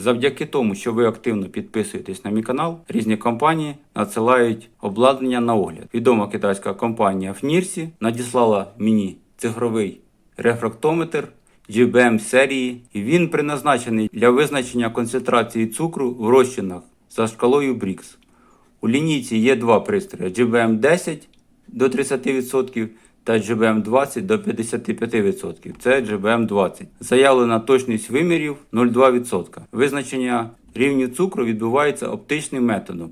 Завдяки тому, що ви активно підписуєтесь на мій канал, різні компанії надсилають обладнання на огляд. Відома китайська компанія Фнірсі надіслала мені цифровий рефрактометр GBM серії, і він призначений для визначення концентрації цукру в розчинах за шкалою Брікс. У лінійці є два пристрої GBM 10 до 30% та GBM 20 до 55%. Це GBM 20. Заявлена точність вимірів 0,2%. Визначення рівню цукру відбувається оптичним методом.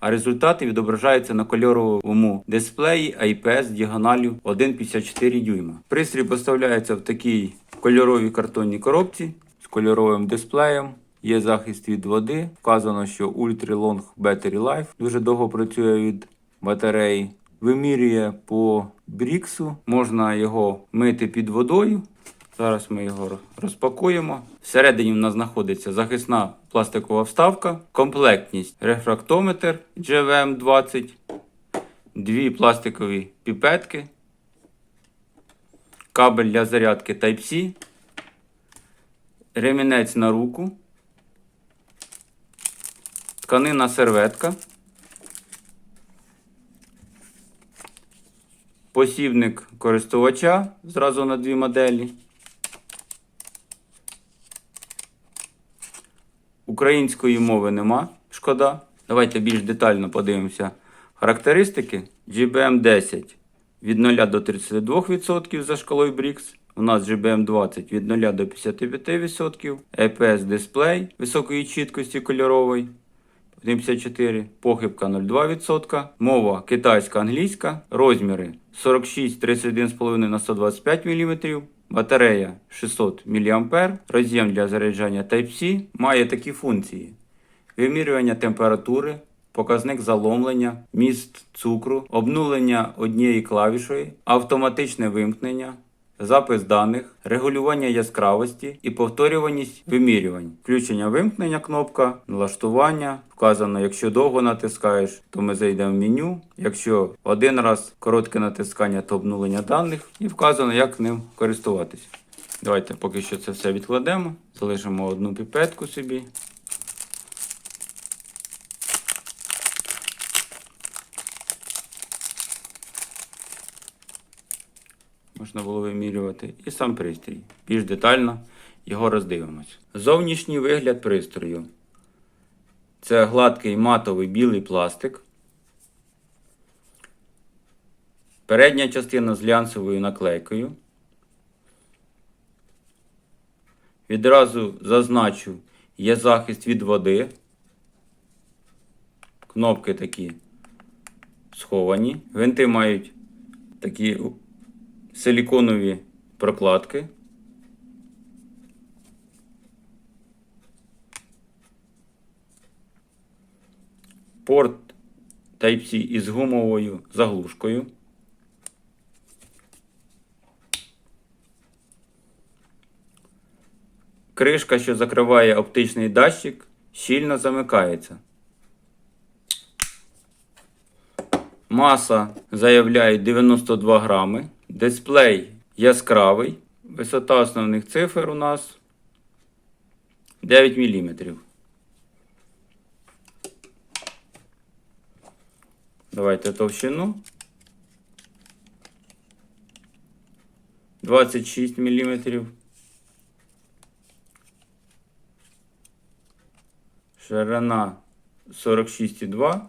А результати відображаються на кольоровому дисплеї IPS діагоналю 1,54 дюйма. Пристрій поставляється в такій кольоровій картонній коробці з кольоровим дисплеєм. Є захист від води. Вказано, що Ultra Long Battery Life дуже довго працює від батареї. Вимірює по бріксу. Можна його мити під водою. Зараз ми його розпакуємо. Всередині в нас знаходиться захисна пластикова вставка, комплектність рефрактометр GVM20, дві пластикові піпетки, кабель для зарядки Type-C, ремінець на руку, тканина серветка, посібник користувача зразу на дві моделі. Української мови нема, шкода. Давайте більш детально подивимося характеристики. GBM 10 від 0 до 32% за шкалою Брікс. У нас GBM 20 від 0 до 55%. EPS дисплей високої чіткості кольоровий. 1,54, похибка 0,2%, мова китайська англійська, розміри 46 31,5 на 125 мм, батарея 600 мА, роз'єм для заряджання Type-C, має такі функції: вимірювання температури, показник заломлення, міст цукру, обнулення однієї клавішої, автоматичне вимкнення. Запис даних, регулювання яскравості і повторюваність вимірювань, включення вимкнення кнопка, налаштування. Вказано, якщо довго натискаєш, то ми зайдемо в меню. Якщо один раз коротке натискання, то обнулення даних. І вказано, як ним користуватись. Давайте поки що це все відкладемо. Залишимо одну піпетку собі. Можна було вимірювати, і сам пристрій. Більш детально його роздивимось. Зовнішній вигляд пристрою. Це гладкий матовий білий пластик. Передня частина з глянцевою наклейкою. Відразу зазначу, є захист від води. Кнопки такі сховані. Винти мають такі силіконові прокладки. Порт Type-C із гумовою заглушкою. Кришка, що закриває оптичний датчик, щільно замикається. Маса заявляє 92 грами. Дисплей яскравий. Висота основних цифр у нас 9 мм. Давайте товщину. 26 мм. Ширина 46,2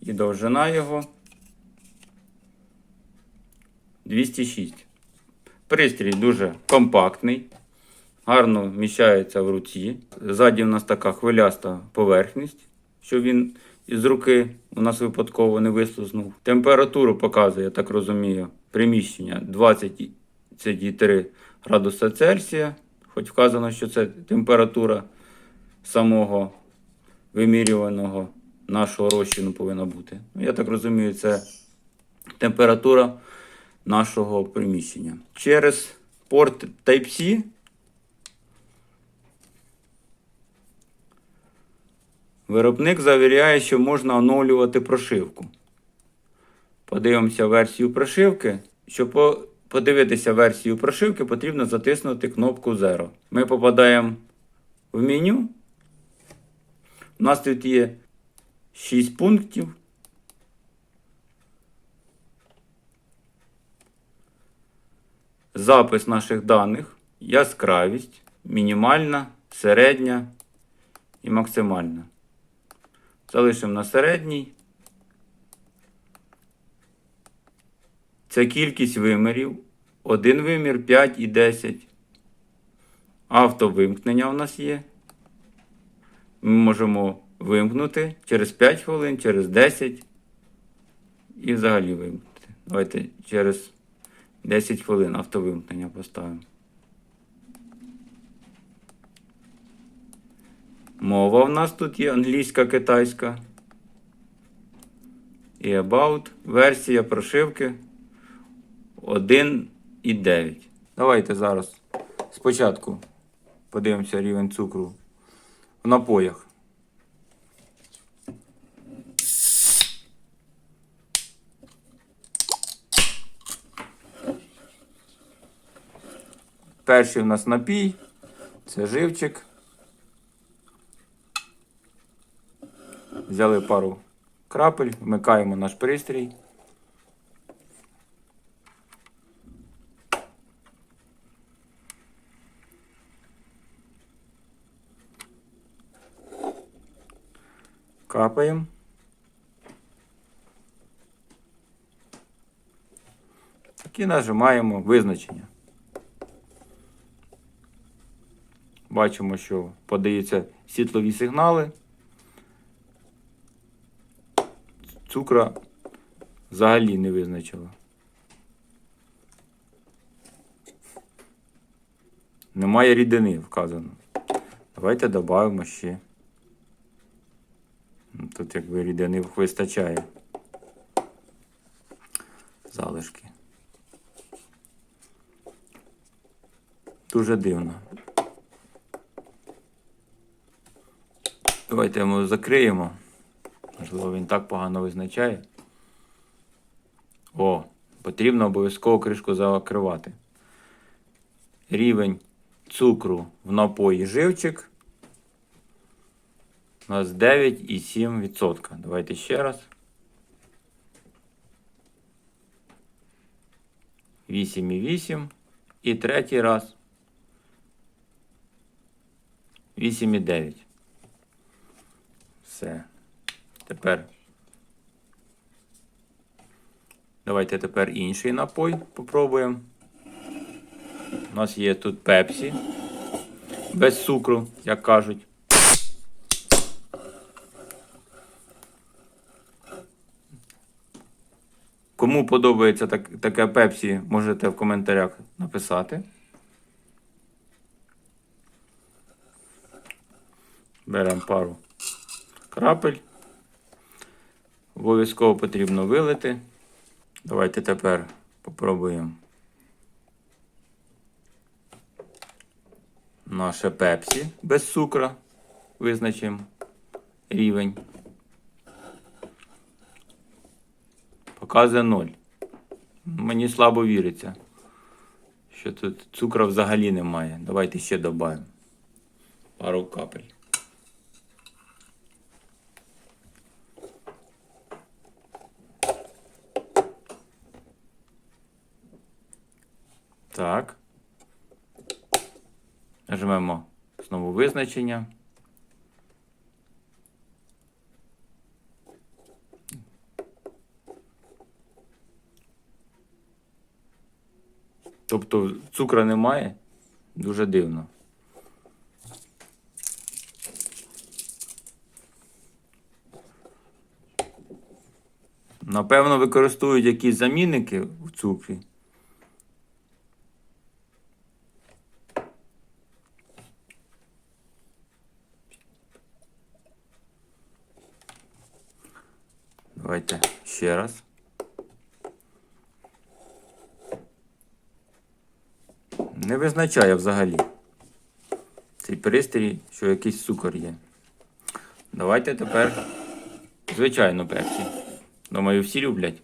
і довжина його 206. Пристрій дуже компактний, гарно вміщається в руці. Ззаді у нас така хвиляста поверхність, що він із руки у нас випадково не вислузнув. Температуру показує, я так розумію, приміщення 23 градуса Цельсія. Хоч вказано, що це температура самого вимірюваного нашого розчину повинна бути. Ну, Я так розумію, це температура нашого приміщення. Через порт Type-C виробник завіряє, що можна оновлювати прошивку. Подивимося версію прошивки. Щоб подивитися версію прошивки, потрібно затиснути кнопку Zero. Ми попадаємо в меню. У нас тут є 6 пунктів. Запис наших даних, яскравість, мінімальна, середня і максимальна. Залишимо на середній. Це кількість вимірів. Один вимір 5 і 10. Автовимкнення у нас є. Ми можемо вимкнути через 5 хвилин, через 10 і взагалі вимкнути. Давайте через 10 хвилин автовимкнення поставимо. Мова в нас тут є англійська, китайська. І About. Версія прошивки 1,9. Давайте зараз спочатку подивимося рівень цукру в напоях. Перший у нас напій. Це живчик. Взяли пару крапель, вмикаємо наш пристрій. Капаємо. І нажимаємо визначення. Бачимо, що подаються світлові сигнали. Цукра взагалі не визначила. Немає рідини вказано. Давайте додамо ще. Ну, Тут якби рідини вистачає. Залишки. Дуже дивно. Давайте його закриємо. Можливо, він так погано визначає. О, потрібно обов'язково кришку закривати. Рівень цукру в напої живчик. У нас 9,7%. Давайте ще раз. 8,8. І третій раз. 8,9. Все. Тепер. Давайте тепер інший напой попробуємо. У нас є тут пепсі. Без цукру, як кажуть. Кому подобається так, таке пепсі, можете в коментарях написати. Беремо пару крапель. Обов'язково потрібно вилити. Давайте тепер попробуємо наше пепсі без цукра. Визначимо рівень. Показує 0. Мені слабо віриться, що тут цукру взагалі немає. Давайте ще додаємо пару капель. Так. Нажмемо знову визначення. Тобто цукра немає. Дуже дивно. Напевно, використовують якісь замінники в цукрі. Давайте ще раз. Не визначає взагалі цей пристрій, що якийсь цукор є. Давайте тепер звичайно, перці. Думаю, всі люблять.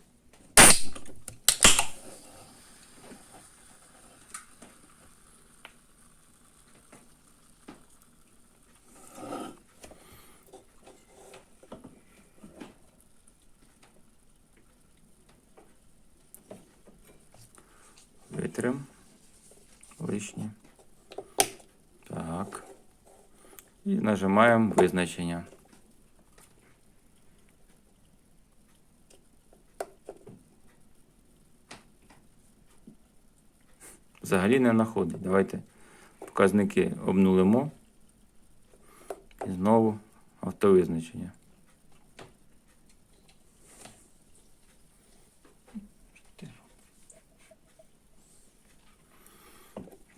Витрим. Лишнє. Так. І нажимаємо визначення. Взагалі не знаходить. Давайте показники обнулимо. І знову автовизначення.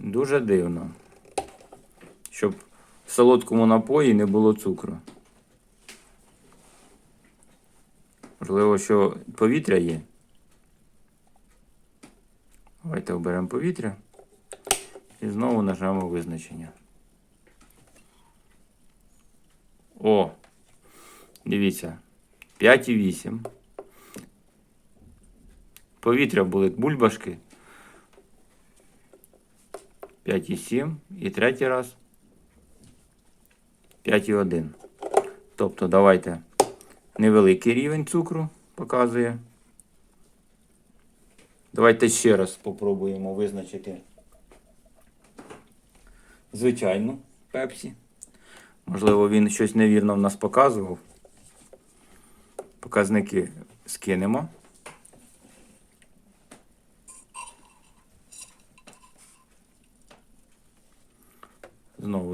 Дуже дивно. Щоб в солодкому напої не було цукру. Можливо, що повітря є. Давайте оберемо повітря. І знову нажмемо визначення. О! Дивіться. 5,8. Повітря були бульбашки. 5,7 і третій раз 5,1. Тобто давайте невеликий рівень цукру показує. Давайте ще раз спробуємо визначити звичайну пепсі. Можливо, він щось невірно в нас показував. Показники скинемо.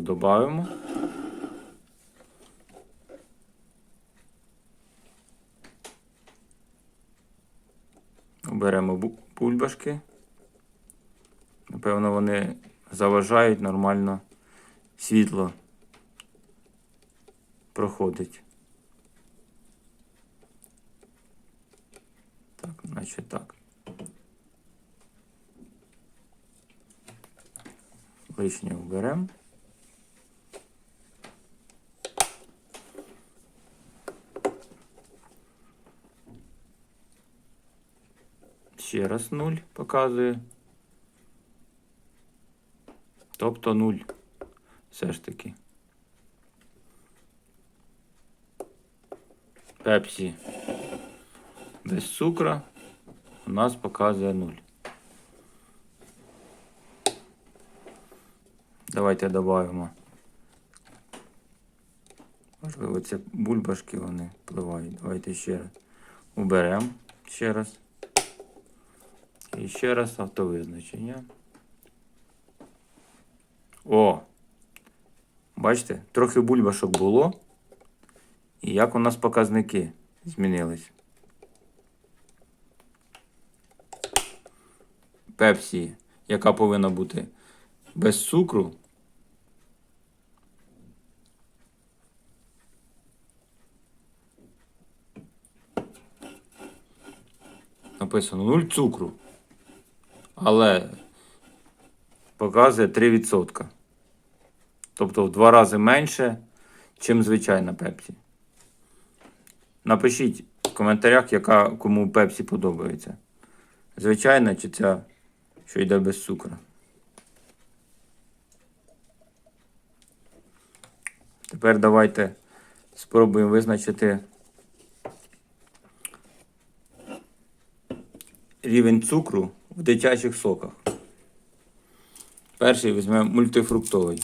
Знову додаємо. Оберемо бу- бульбашки. Напевно, вони заважають нормально світло проходить. Так, значить так. Лишнє вберемо. Ще раз 0 показує. Тобто 0. Все ж таки. Пепсі без цукра у нас показує 0. Давайте додаємо. Можливо, це бульбашки вони впливають. Давайте ще раз уберемо ще раз. І ще раз автовизначення. О! Бачите, трохи бульбашок було. І як у нас показники змінились. Пепсі, яка повинна бути без цукру. Написано 0 цукру. Але показує 3%. Тобто в два рази менше, ніж звичайна пепсі. Напишіть в коментарях, яка кому пепсі подобається. Звичайна чи ця, що йде без цукру. Тепер давайте спробуємо визначити рівень цукру в дитячих соках. Перший візьмемо мультифруктовий.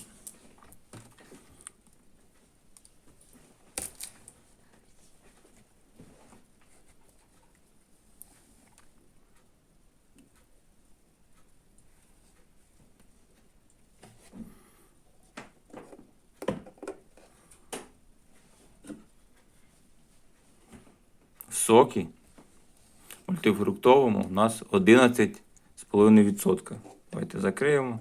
Соки мультифруктовому у нас 11,5%. Давайте закриємо.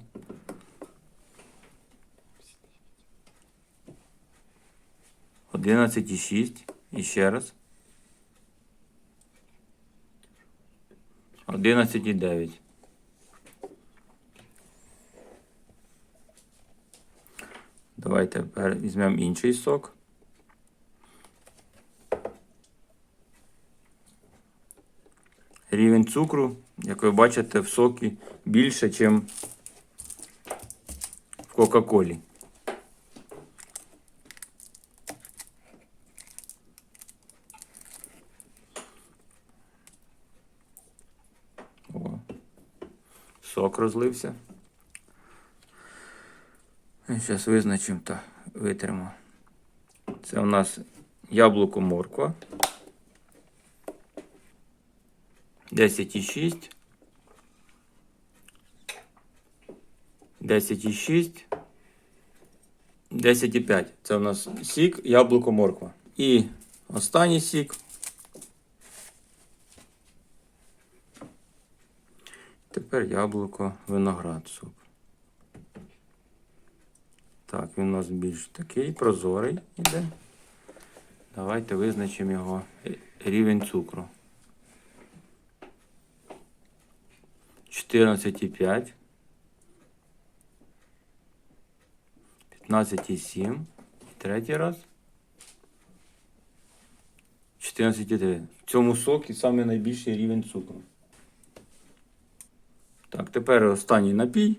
Одинадцять і шість. І ще раз. Одинадцять і дев'ять. Давайте візьмемо інший сок. Рівень цукру, як ви бачите, в сокі більше, ніж в Кока-Колі. Сок розлився. Зараз визначимо та витримо. Це у нас яблуко морква. 10,6. 10,6. 10,5. Це у нас сік, яблуко, морква. І останній сік. Тепер яблуко, виноград суп. Так, він у нас більш такий прозорий іде. Давайте визначимо його рівень цукру. 14,5. 15,7. І третій раз. 14,9. В цьому сокі саме найбільший рівень цукру. Так, тепер останній напій.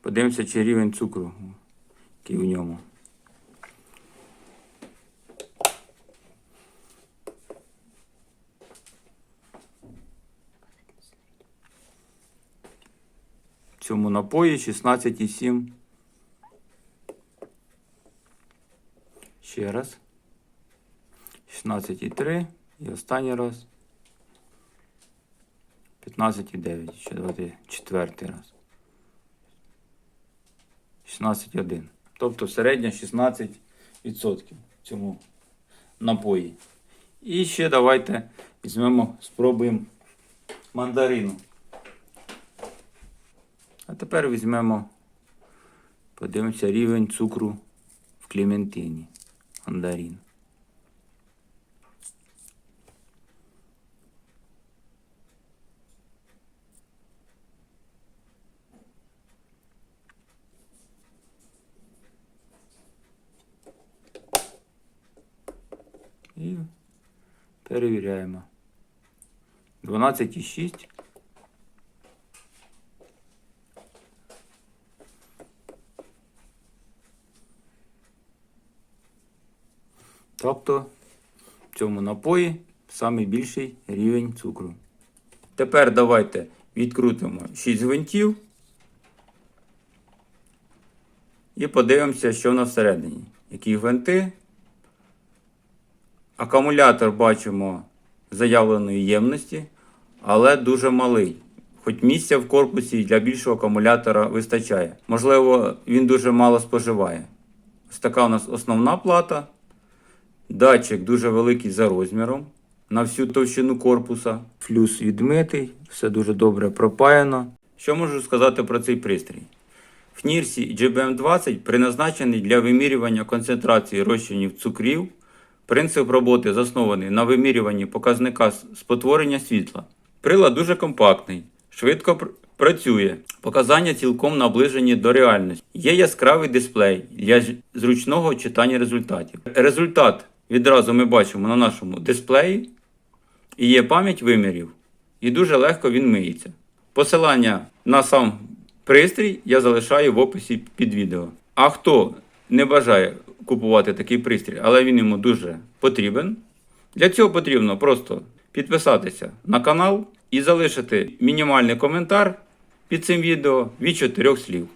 Подивимося, чи рівень цукру, який у ньому. Цьому напої 16,7. Ще раз. 16,3. І останній раз. 15,9. Ще давайте четвертий раз. 16,1. Тобто середня 16% в цьому напої. І ще давайте візьмемо, спробуємо мандарину. А тепер візьмемо, подивимося рівень цукру в клементині. Мандарин. І перевіряємо. 12,6. Тобто в цьому напої найбільший рівень цукру. Тепер давайте відкрутимо 6 гвинтів і подивимося, що в всередині. Які гвинти. Акумулятор бачимо заявленої ємності, але дуже малий. Хоч місця в корпусі для більшого акумулятора вистачає. Можливо, він дуже мало споживає. Ось така у нас основна плата. Датчик дуже великий за розміром на всю товщину корпуса. Флюс відмитий, все дуже добре пропаяно. Що можу сказати про цей пристрій? В Нірсі GBM20 призначений для вимірювання концентрації розчинів цукрів. Принцип роботи заснований на вимірюванні показника спотворення світла. Прилад дуже компактний, швидко пр- працює. Показання цілком наближені до реальності. Є яскравий дисплей для зручного читання результатів. Результат відразу ми бачимо на нашому дисплеї. І є пам'ять вимірів. І дуже легко він миється. Посилання на сам пристрій я залишаю в описі під відео. А хто не бажає купувати такий пристрій, але він йому дуже потрібен. Для цього потрібно просто підписатися на канал і залишити мінімальний коментар під цим відео від чотирьох слів.